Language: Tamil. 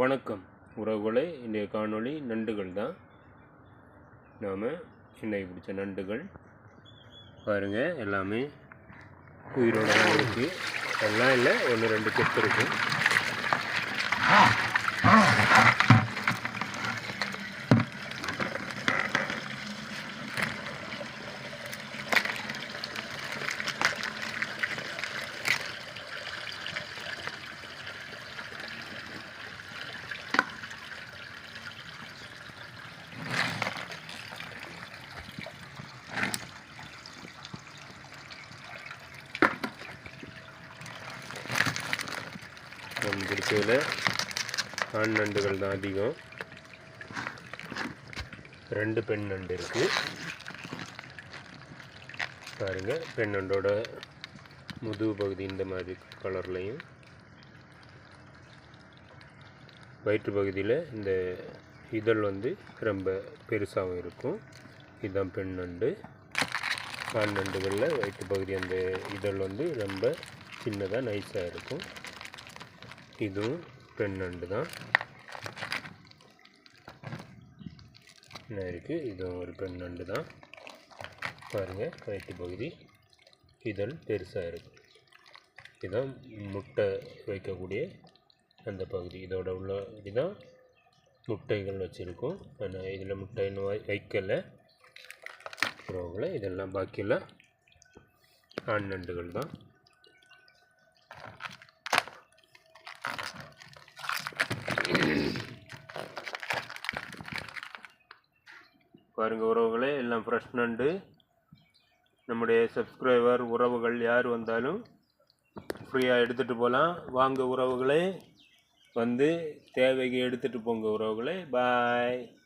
வணக்கம். உறவுகளை இன்றைய காணொளி நண்டுகள் தான் நாம் இன்னைக்கு பிடிச்ச நண்டுகள். பாருங்கள் எல்லாமே உயிரோட தான் இருக்குது எல்லாம் இல்லை ஒன்று ரெண்டு செத்து இருக்குது நம்ம பிடிச்சதில் ஆண் நண்டுகள் தான் அதிகம். ரெண்டு பெண் நண்டு இருக்குது பாருங்கள் பெண் நண்டோட முதுகு பகுதி இந்த மாதிரி கலர்லையும் வயிற்று பகுதியில் இந்த இதழ் வந்து ரொம்ப பெருசாகவும் இருக்கும். இதுதான் பெண் நண்டு ஆண் நண்டுகளில் வயிற்று பகுதி அந்த இதழ் வந்து ரொம்ப சின்னதாக நைஸாக இருக்கும். இதுவும் பெண் நண்டு தான். என்ன இருக்குது இதுவும் ஒரு பெண் நண்டு தான். பாருங்கள் வயிற்று பகுதி. இதழ் பெருசாக இருக்கும் இதுதான் முட்டை வைக்கக்கூடிய அந்த பகுதி. இதோட உள்ள இதுதான் முட்டைகள் வச்சுருக்கோம். ஆனால் இதில் முட்டை இன்னும் வைக்கலை. உறவுகளை இதெல்லாம் பாக்கியெல்லாம் ஆண் நண்டுகள் தான். பாருங்க உறவுகளே எல்லாம் ஃப்ரெஷ் நண்டு. நம்முடைய சப்ஸ்கிரைபர் உறவுகள் யார் வந்தாலும் ஃப்ரீயாக எடுத்துகிட்டு போகலாம் வாங்க உறவுகளே. வந்து தேவைக்கு எடுத்துகிட்டு போங்க உறவுகளே. பாய்